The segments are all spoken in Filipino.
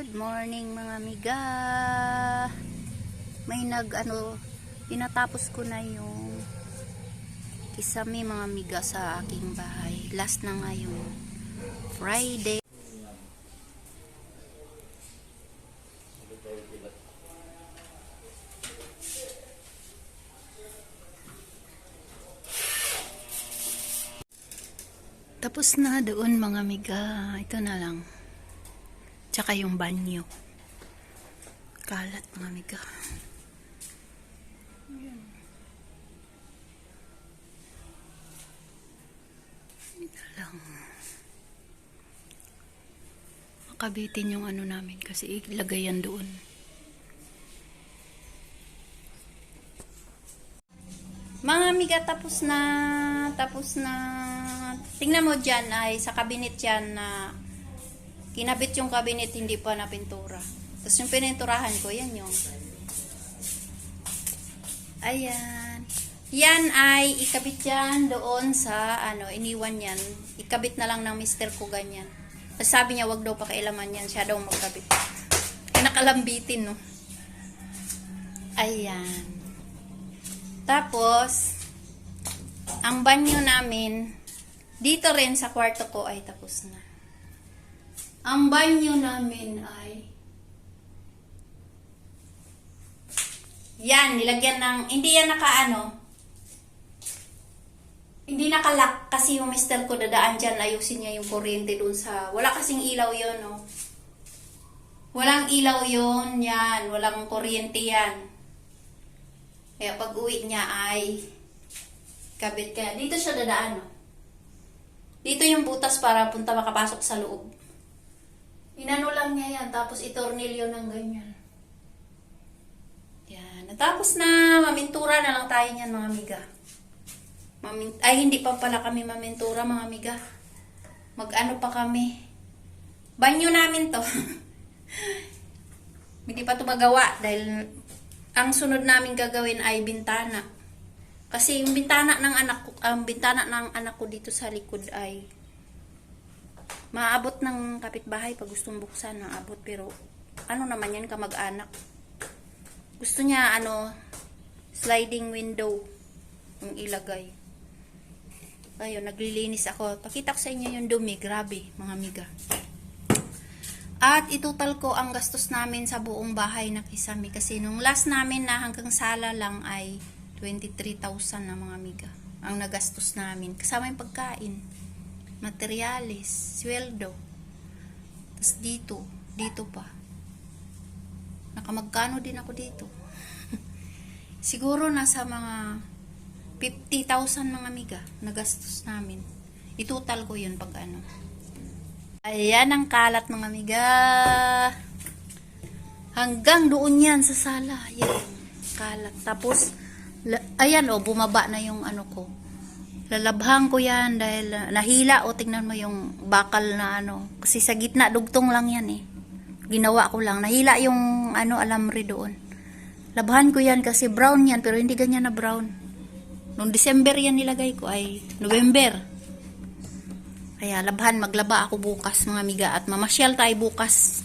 Good morning mga amiga. May nag ano, pinatapos ko na yung kisame mga amiga sa aking bahay. Last na ngayon. Friday. Tapos na doon mga amiga. Ito na lang. Tsaka yung banyo. Kalat mga amiga. Ayan. Ito lang. Makabitin yung ano namin kasi ilagay yan doon. Mga amiga, tapos na. Tapos na. Tingnan mo dyan ay sa kabinet yan na kinabit yung kabinet hindi pa na pintura. Tapos yung pininturahan ko, yan yung. Ayan. Yan ay ikabit yan doon sa ano, iniwan yan. Ikabit na lang ng mister ko ganyan. Sabi niya, wag daw pakialaman yan. Siya daw magkabit. Nakalambitin, no? Ayan. Tapos, ang banyo namin, dito rin sa kwarto ko ay tapos na. Ang banyo namin ay Yan, nilagyan ng, hindi yan nakaano, hindi nakalak kasi yung mister ko dadaan dyan, ayusin niya yung kuryente dun sa, wala kasing ilaw yon no. Walang ilaw yon yan, walang kuryente yan. Kaya pag uwi niya ay kabit kaya. Dito siya dadaan, no? Dito yung butas para punta makapasok sa loob. Inano lang niya yan, tapos itornilyo ng ganyan. Yan. Natapos na, mamintura na lang tayo niyan mga amiga. Mamin ay, hindi pa pala kami mamintura mga amiga. Mag-ano pa kami. Banyo namin to. hindi pa to magawa dahil ang sunod namin gagawin ay bintana. Kasi yung bintana ng anak ko, ang bintana ng anak ko dito sa likod ay maabot ng kapitbahay pag gustong buksan, maabot pero ano naman yan kamag-anak. Gusto niya ano sliding window yung ilagay. Ayun, naglilinis ako. Pakita ko sa inyo yung dumi. Grabe, mga amiga. At itutal ko ang gastos namin sa buong bahay na kisame. Kasi nung last namin na hanggang sala lang ay 23,000 na mga amiga. Ang nagastos namin. Kasama yung pagkain. Materialis. Sweldo. Tapos dito. Dito pa. Nakamagkano din ako dito. Siguro nasa mga 50,000 mga amiga nagastos namin. Itutal ko yun pag ano. Ayan ang kalat mga amiga. Hanggang doon yan sa sala. Ayan. Kalat. Tapos, ayan o, bumaba na yung ano ko. Lalabhang ko yan dahil uh, nahila o tingnan mo yung bakal na ano. Kasi sa gitna, dugtong lang yan eh. Ginawa ko lang. Nahila yung ano alamri doon. Labhan ko yan kasi brown yan pero hindi ganyan na brown. Noong December yan nilagay ko ay November. Kaya labhan, maglaba ako bukas mga amiga at mamasyal tayo bukas.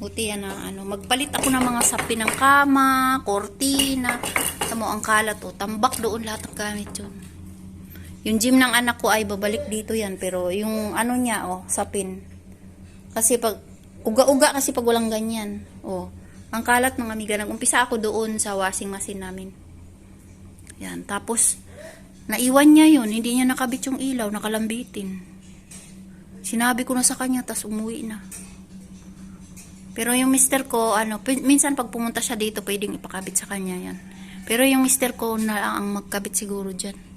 Buti yan na ano, magpalit ako ng mga sapi ng kama, kortina, tamo ang kalat o, tambak doon lahat ng gamit yun. Yung gym ng anak ko ay babalik dito yan pero yung ano niya oh, sapin. Kasi pag uga-uga kasi pag walang ganyan. Oh, ang kalat mga amiga, nag-umpisa ako doon sa washing machine namin. Yan, tapos naiwan niya yun, hindi niya nakabit yung ilaw, nakalambitin. Sinabi ko na sa kanya, tas umuwi na. Pero yung mister ko, ano, minsan pag pumunta siya dito, pwedeng ipakabit sa kanya yan. Pero yung mister ko na ang magkabit siguro dyan.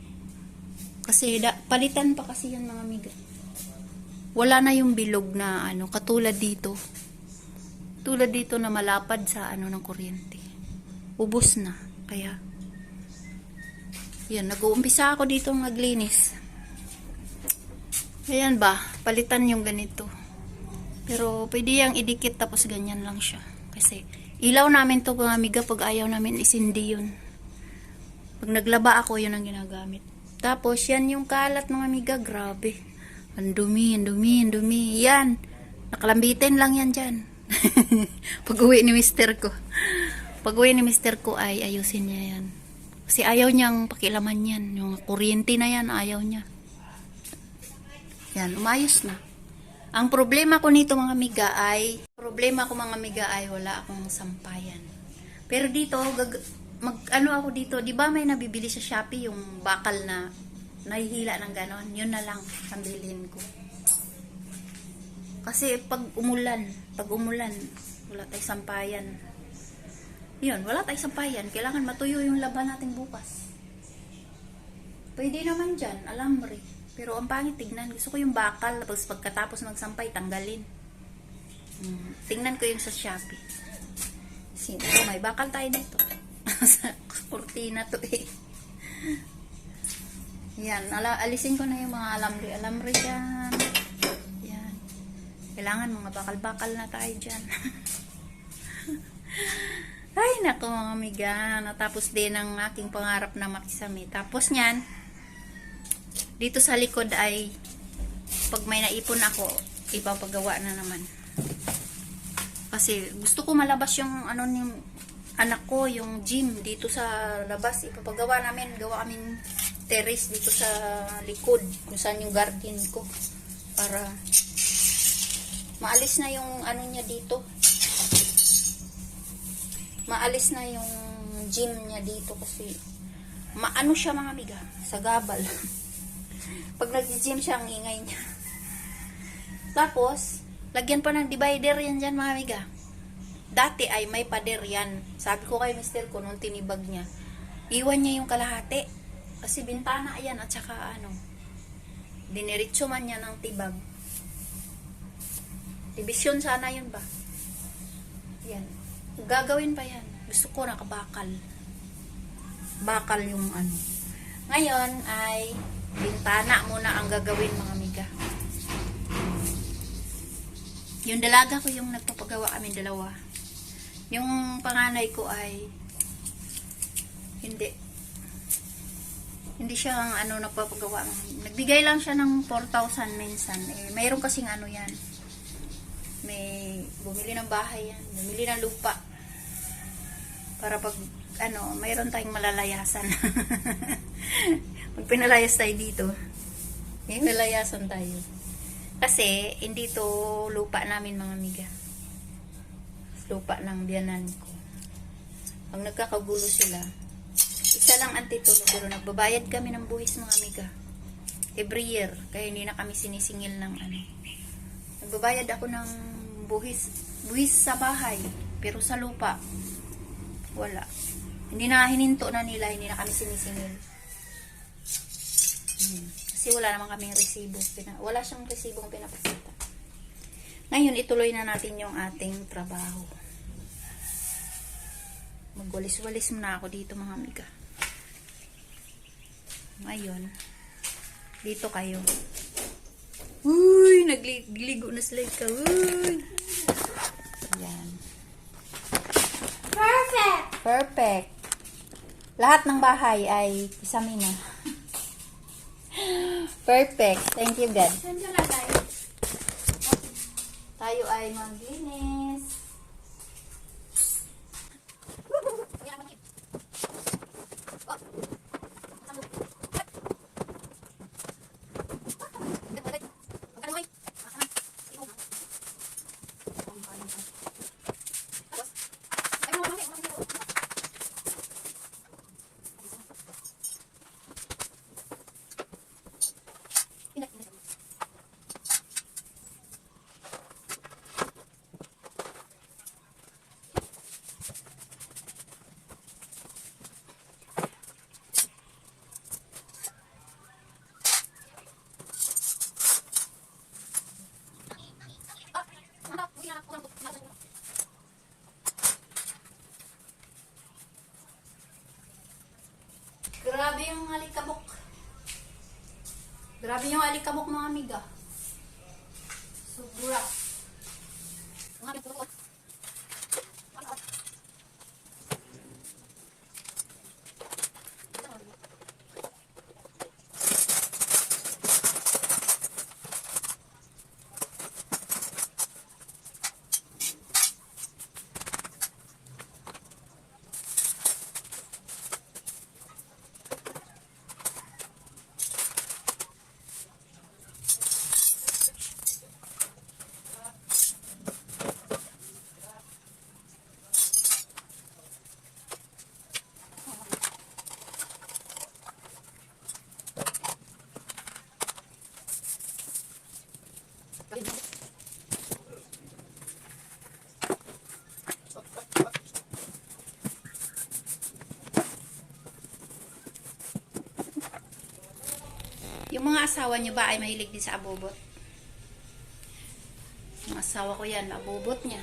Kasi da, palitan pa kasi yan mga amiga. Wala na yung bilog na ano, katulad dito. Tulad dito na malapad sa ano ng kuryente. Ubos na. Kaya, yan, nag-uumpisa ako dito maglinis. Ayan ba, palitan yung ganito. Pero pwede yung idikit tapos ganyan lang siya. Kasi ilaw namin to mga amiga pag ayaw namin isindi yun. Pag naglaba ako, yun ang ginagamit. Tapos yan yung kalat mga amiga, grabe. Ang dumi, ang dumi, ang dumi. Yan, nakalambitin lang yan dyan. Pag uwi ni mister ko. Pag uwi ni mister ko ay ayusin niya yan. Kasi ayaw niyang pakilaman yan. Yung kuryente na yan, ayaw niya. Yan, umayos na. Ang problema ko nito mga miga ay, problema ko mga miga ay wala akong sampayan. Pero dito, gag, mag, ano ako dito, di ba may nabibili sa Shopee yung bakal na nahihila ng ganon? Yun na lang ang bilhin ko. Kasi pag umulan, pag umulan, wala tayong sampayan. Yun, wala tayong sampayan. Kailangan matuyo yung laban natin bukas. Pwede naman dyan, alambre. Pero ang pangit tignan, gusto ko yung bakal, tapos pagkatapos magsampay, tanggalin. Hmm, tingnan ko yung sa Shopee. Sino? Oh, may bakal tayo dito. Sa kurtina to eh. Yan, ala, alisin ko na yung mga. Alambre dyan. Yan. Kailangan mga bakal-bakal na tayo dyan. Ay, naku mga miga. Natapos din ang aking pangarap na makisami. Tapos niyan, dito sa likod ay pag may naipon ako, ipapagawa na naman. Kasi gusto ko malabas yung ano yung anak ko, yung gym dito sa labas. Ipapagawa namin, gawa kaming terrace dito sa likod, kung saan yung garden ko. Para maalis na yung ano niya dito. Maalis na yung gym niya dito kasi maano siya mga amiga, sa gabal. Pag nag-gym siya, ang ingay niya. Tapos, lagyan pa ng divider yan dyan mga amiga. Dati ay may pader yan. Sabi ko kay mister ko nung tinibag niya, iwan niya yung kalahati. Kasi bintana yan at saka ano, diniritso man niya ng tibag. Division sana yun ba? Yan. Gagawin pa yan. Gusto ko nakabakal. Bakal yung ano. Ngayon ay bintana muna ang gagawin mga miga. Yung dalaga ko yung nagpapagawa kami dalawa. Yung panganay ko ay hindi. Hindi siya ang ano nagpapagawa. Nagbigay lang siya ng 4,000 minsan. Eh, mayroon kasing ano yan. May bumili ng bahay yan. Bumili ng lupa. Para pag ano, mayroon tayong malalayasan. Pag pinalayas tayo dito, may nalayasan tayo. Kasi, hindi to lupa namin mga amiga. Lupa ng biyanan ko. Pag nagkakagulo sila, isa lang ang titulo, pero nagbabayad kami ng buwis mga amiga. Every year, kaya hindi na kami sinisingil ng ano. Nagbabayad ako ng buwis, buwis sa bahay, pero sa lupa, wala. Hindi na hininto na nila, hindi na kami sinisingil. Hmm. Kasi wala naman kaming resibo. Wala siyang resibong pinapakita. Ngayon, ituloy na natin yung ating trabaho. Magwalis-walis muna ako dito mga amiga. Ngayon, dito kayo. Uy, nagligo na sila ka. Uy. Yan. Perfect! Perfect. Lahat ng bahay ay isami na. Perfect. Thank you, God. Tayo ay maglinis. Grabe yung alikabok. Grabe yung alikabok mga amiga. Sobra. Mga alikabok. Asawa niyo ba ay mahilig din sa abobot? Yung asawa ko yan, abobot niya.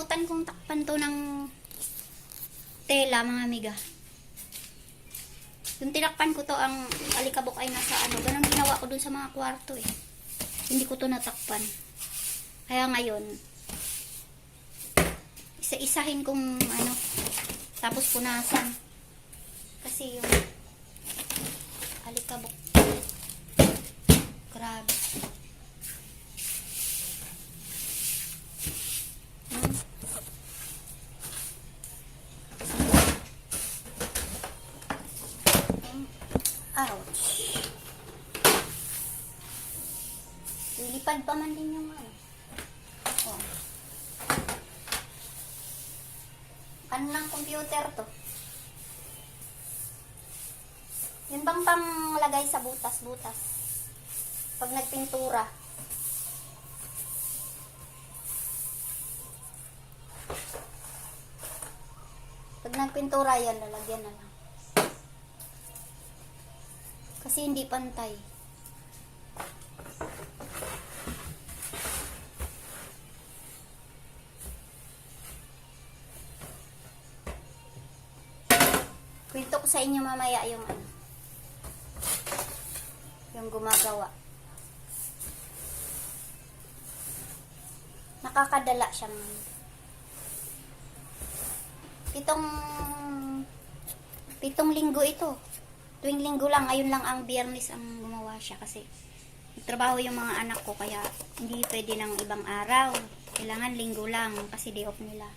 Nakalimutan kong takpan to ng tela, mga amiga. Yung tinakpan ko to, ang alikabok ay nasa ano. Ganun ginawa ko dun sa mga kwarto eh. Hindi ko to natakpan. Kaya ngayon, isa-isahin kong ano, tapos punasan. Kasi yung alikabok. Grabe. Hmm. Ouch. Lilipad pa man din yung ano. Oh. Ano ng computer to? Yun bang panglagay sa butas-butas? Pag nagpintura. Pag nagpintura yan, lalagyan na lang. Kasi hindi pantay. Kwento ko sa inyo mamaya yung ano. Yung gumagawa. Nakakadala siyang pitong pitong linggo ito. Tuwing linggo lang, ngayon lang ang biyernes ang gumawa siya kasi trabaho yung mga anak ko kaya hindi pwede ng ibang araw. Kailangan linggo lang kasi day off nila.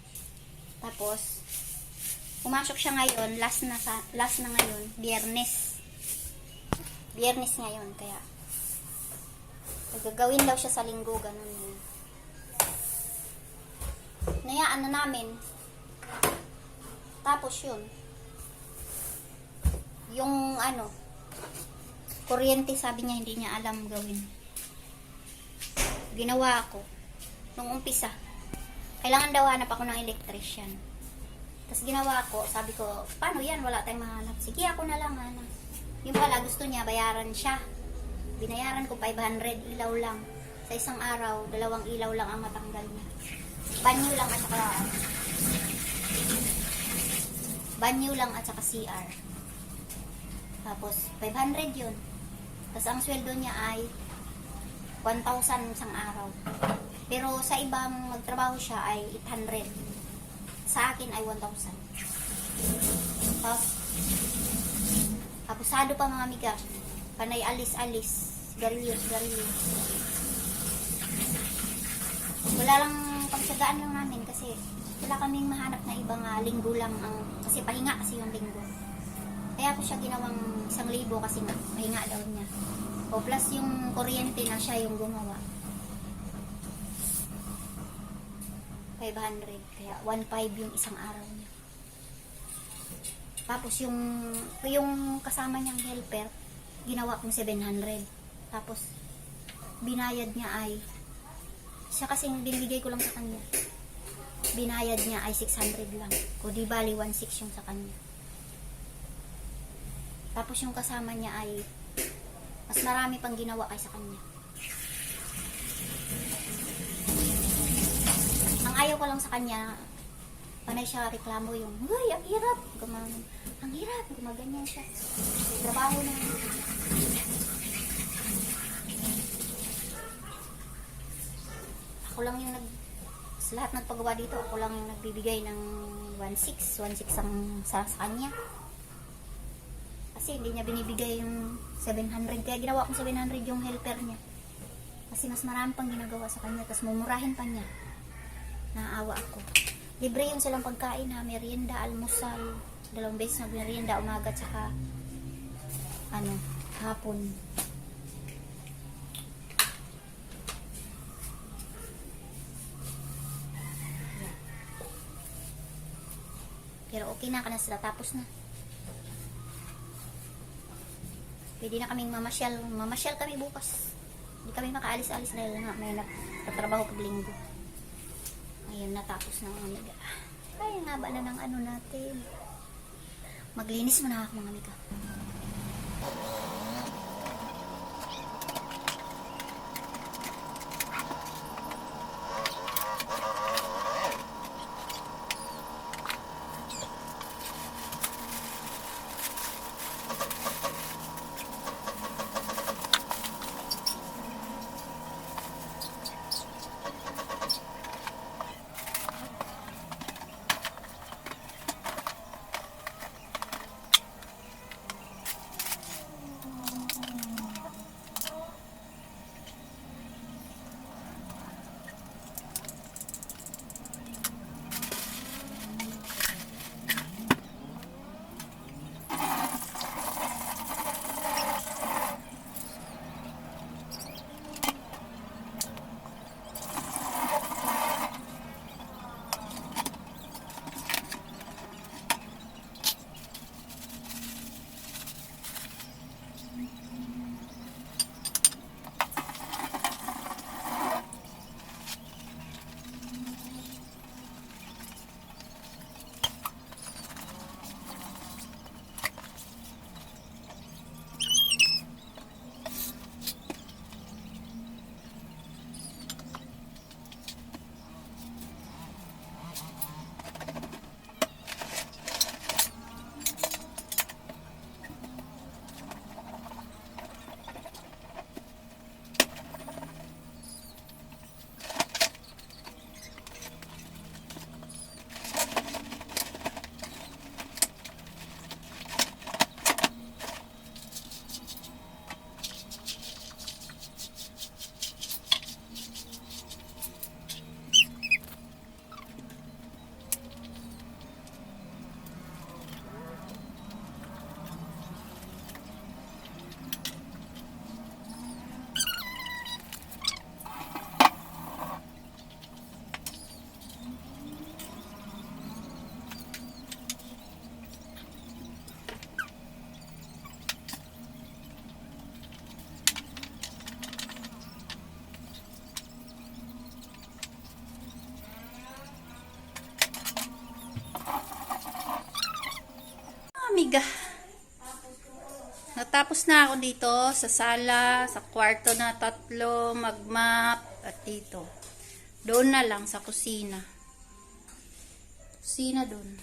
Tapos, pumasok siya ngayon, last na, sa, last na ngayon, biyernes. Biyernes ngayon, kaya gagawin daw siya sa linggo, ganun yun. Nayaan na namin. Tapos yun, yung ano, kuryente sabi niya hindi niya alam gawin. Ginawa ako nung umpisa. Kailangan daw hanap ako ng electrician. Tapos ginawa ko, sabi ko, paano yan? Wala tayong mahanap. Sige, ako na lang, hanap. Yung pala, gusto niya, bayaran siya. Binayaran ko 500, ilaw lang. Sa isang araw, dalawang ilaw lang ang matanggal niya. Banyo lang at saka banyo lang at saka CR. Tapos, 500 yun. Tapos, ang sweldo niya ay 1,000 isang araw. Pero sa ibang magtrabaho siya ay 800. Sa akin ay 1,000. Tapos, abusado pa mga amiga. Panay alis-alis. Garilyos, garilyos. Wala lang pagsagaan lang namin kasi wala kaming mahanap na ibang ah, linggo lang ang kasi pahinga kasi yung linggo. Kaya ko siya ginawang isang libo kasi nga, pahinga daw niya. O plus yung kuryente na siya yung gumawa. 500. Kaya 1.5 yung isang araw niya. Tapos yung yung kasama niyang helper, ginawa kong 700. Tapos binayad niya ay siya kasing binibigay ko lang sa kanya. Binayad niya ay 600 lang. O di bali 1.6 yung sa kanya. Tapos yung kasama niya ay mas marami pang ginawa kay sa kanya. Ang ayaw ko lang sa kanya, panay siya reklamo yung, Uy, ang hirap! Gumang, ang hirap! Gumaganyan siya. Trabaho na. Ako lang yung nag, sa lahat ng paggawa dito, ako lang yung nagbibigay ng 1.6. 1.6 ang sa, sa kanya. Kasi hindi niya binibigay yung 700. Kaya ginawa kong 700 yung helper niya. Kasi mas marami pang ginagawa sa kanya. Tapos mumurahin pa niya. Naawa ako. Libre yun silang pagkain ha. Merienda, almusal. Dalawang beses na merienda, umaga tsaka ano, hapon. Pero okay na ka na sila. Tapos na. Pwede na kaming mamasyal. Mamasyal kami bukas. Hindi kami makaalis-alis dahil nga may nagtatrabaho pag linggo. Ayun, natapos na mga amiga. Ay, ang haba na ng ano natin. Maglinis muna ako mga. Amiga. Natapos na ako dito sa sala, sa kwarto na tatlo, magmap, at dito. Doon na lang sa kusina. Kusina doon.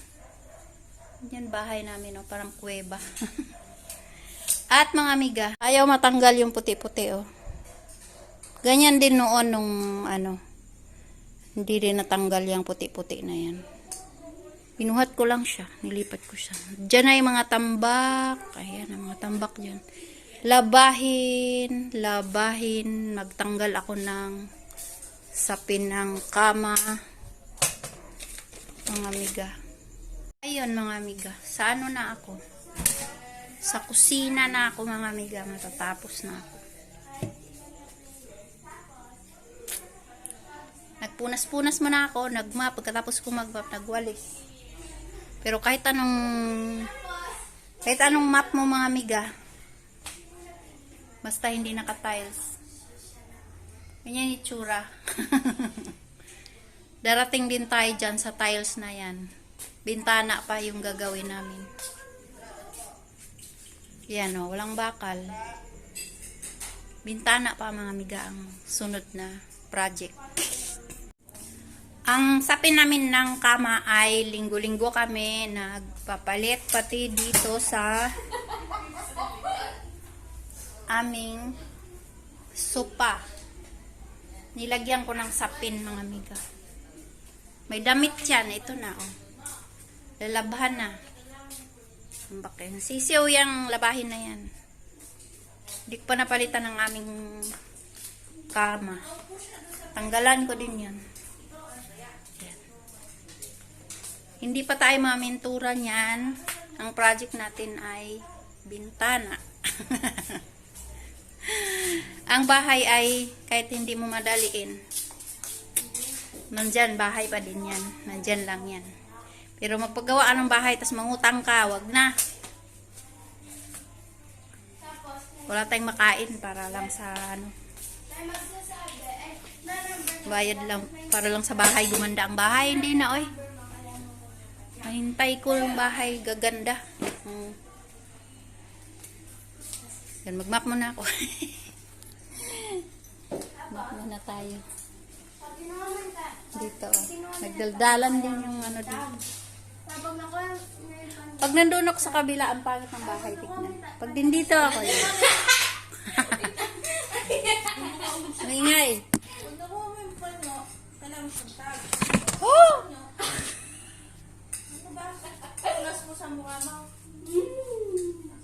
Yan bahay namin, oh, parang kuweba. at mga amiga, ayaw matanggal yung puti-puti, oh. Ganyan din noon nung ano, hindi rin natanggal yung puti-puti na yan. Pinuhat ko lang siya. Nilipat ko siya. Diyan ay mga tambak. Ayan, mga tambak dyan. Labahin, labahin. Magtanggal ako ng sapin ng kama. Mga amiga. Ayun, mga amiga. Sa ano na ako? Sa kusina na ako, mga amiga. Matatapos na ako. Nagpunas-punas muna ako, nagmap, pagkatapos ko magmap, nagwalis. Pero kahit anong kahit anong map mo mga amiga, basta hindi naka-tiles. Ganyan itsura. Darating din tayo dyan sa tiles na yan. Bintana pa yung gagawin namin. Yan o, walang bakal. Bintana pa mga amiga ang sunod na project. Ang sapin namin ng kama ay linggo-linggo kami nagpapalit pati dito sa aming sopa. Nilagyan ko ng sapin mga amiga. May damit yan. Ito na oh. Lalabhan na. Bakit. Sisiyaw yung labahin na yan. Hindi ko pa napalitan ng aming kama. Tanggalan ko din yan. Hindi pa tayo mamintura niyan. Ang project natin ay bintana. Ang bahay ay kahit hindi mo madaliin. Nandyan, bahay pa din yan. Nandyan lang yan. Pero magpagawa ka ng bahay, tas mangutang ka, wag na. Wala tayong makain para lang sa ano. Bayad lang, para lang sa bahay, gumanda ang bahay. Hindi na, oy. Mahintay ko yung bahay, gaganda. Hmm. Yan, mag-map muna ako. map muna tayo. Dito, oh. Nagdaldalan din yung ano dito. Pag nandun ako sa kabila, ang pangit ng bahay, tignan. Pag din dito ako, yun. Maingay. Oh! ba? Tulas mo sa mukha mo. Mm.